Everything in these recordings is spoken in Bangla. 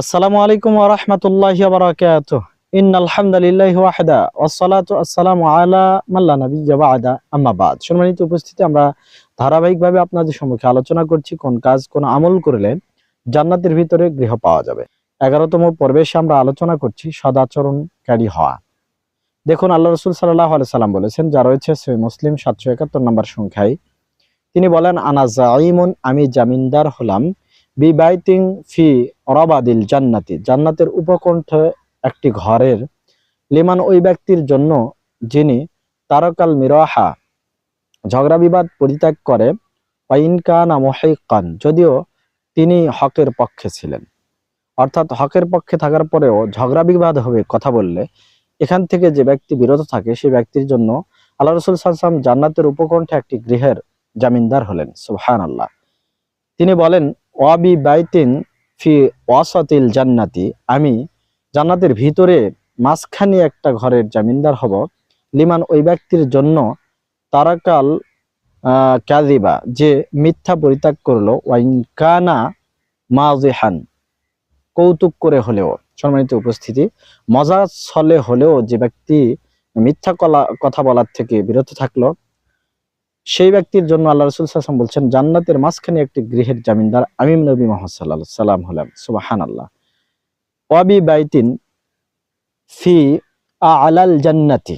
আসসালামু আলাইকুম ওয়া রাহমাতুল্লাহি ওয়া বারাকাতুহু। ইন্নাল ওয়াহদা আসসালামু আলা নাবিয়্যা বা'দা। আম্মা বাদ। সম্মানিত উপস্থিতি আমরা ধারাবাহিকভাবে আপনাদের সম্মুখে আলোচনা করছি কোন কাজ, কোন আমল করলে জান্নাতের ভিতরে গৃহ পাওয়া যাবে। এগারোতম পর্বে এসে আমরা আলোচনা করছি সদাচরণকারী হওয়া। দেখুন, আল্লাহ রসুল সাল্লাহ সাল্লাম বলেছেন, যা রয়েছে সহি মুসলিম সাতশো একাত্তর নম্বর সংখ্যায়। তিনি বলেন, আনা জাইমুন আমি জামিনদার হলাম। বিবাইতিং ফি অরাবাদিল জান্নাতি। জান্নাতের উপকণ্ঠে একটি ঘরের লিমান ওই ব্যক্তির জন্য, যিনি তারকাল মিরাহা, ঝগড়া বিবাদ পরিত্যাগ করে মোহাইকান যদিও তিনি হকের পক্ষে ছিলেন। অর্থাৎ হকের পক্ষে থাকার পরেও ঝগড়া বিবাদ হবে কথা বললে, এখান থেকে যে ব্যক্তি বিরত থাকে, সেই ব্যক্তির জন্য আল্লাহ রসুল জান্নাতের উপকণ্ঠে একটি গৃহের জামিনদার হলেন। সুবহান আল্লাহ তিনি বলেন ওয়াবি বাইতিন ফি ওয়াসাতিল জান্নাতি। আমি জান্নাতের ভিতরে মাঝখানে একটা ঘরের জামিনদার হব। লিমান ওই ব্যক্তির জন্য তারাকাল কাযিবা, যে মিথ্যা পরিত্যাগ করল। ওয়াইন কানা মাজিহান কৌতুক করে হলেও, সম্মানিত উপস্থিতি মজা ছলে হলেও যে ব্যক্তি মিথ্যা কলা, কথা বলার থেকে বিরত থাকল সেই ব্যক্তির জন্য আল্লাহ রসুল সাল্লাম বলছেন, জান্নাতের মাঝখানে একটি গৃহের জামিনদার আমি নবী মোহাম্মদ সাল্লাম হলাম সুবাহান আল্লাহ ওয়াবি বাইতিন ফি আলাল জান্নাতি।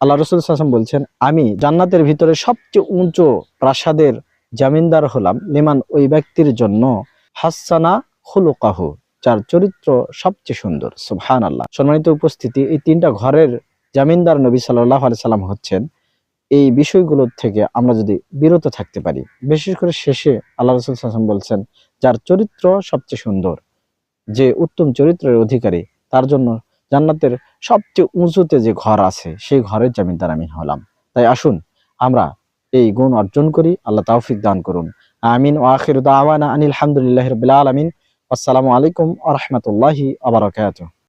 আল্লাহ রসুল সাল্লাম বলছেন, আমি জান্নাতের ভিতরে সবচেয়ে উঁচু প্রাসাদের জামিনদার হলাম লিমান ওই ব্যক্তির জন্য, হাসানা খুলুকাহু, যার চরিত্র সবচেয়ে সুন্দর। সুবহান আল্লাহ সম্মানিত উপস্থিতি, এই তিনটা ঘরের জামিনদার নবী সাল্লাহ সাল্লাম হচ্ছেন এই বিষয়গুলোর থেকে আমরা যদি বিরত থাকতে পারি, বিশেষ করে শেষে আল্লাহ রসুল সাল্লাম বলছেন, যার চরিত্র সবচেয়ে সুন্দর, যে উত্তম চরিত্রের অধিকারী, তার জন্য জান্নাতের সবচেয়ে উঁচুতে যে ঘর আছে, সেই ঘরের জামিনদার আমি হলাম। তাই আসুন, আমরা এই গুণ অর্জন করি, আল্লাহ তাওফিক দান করুন। আমিন ও আখির দাওয়ানা আনিল হামদুলিল্লাহ রবিল আলমিন। আসসালামু আলাইকুম আ রহমতুল্লাহি আবরকাত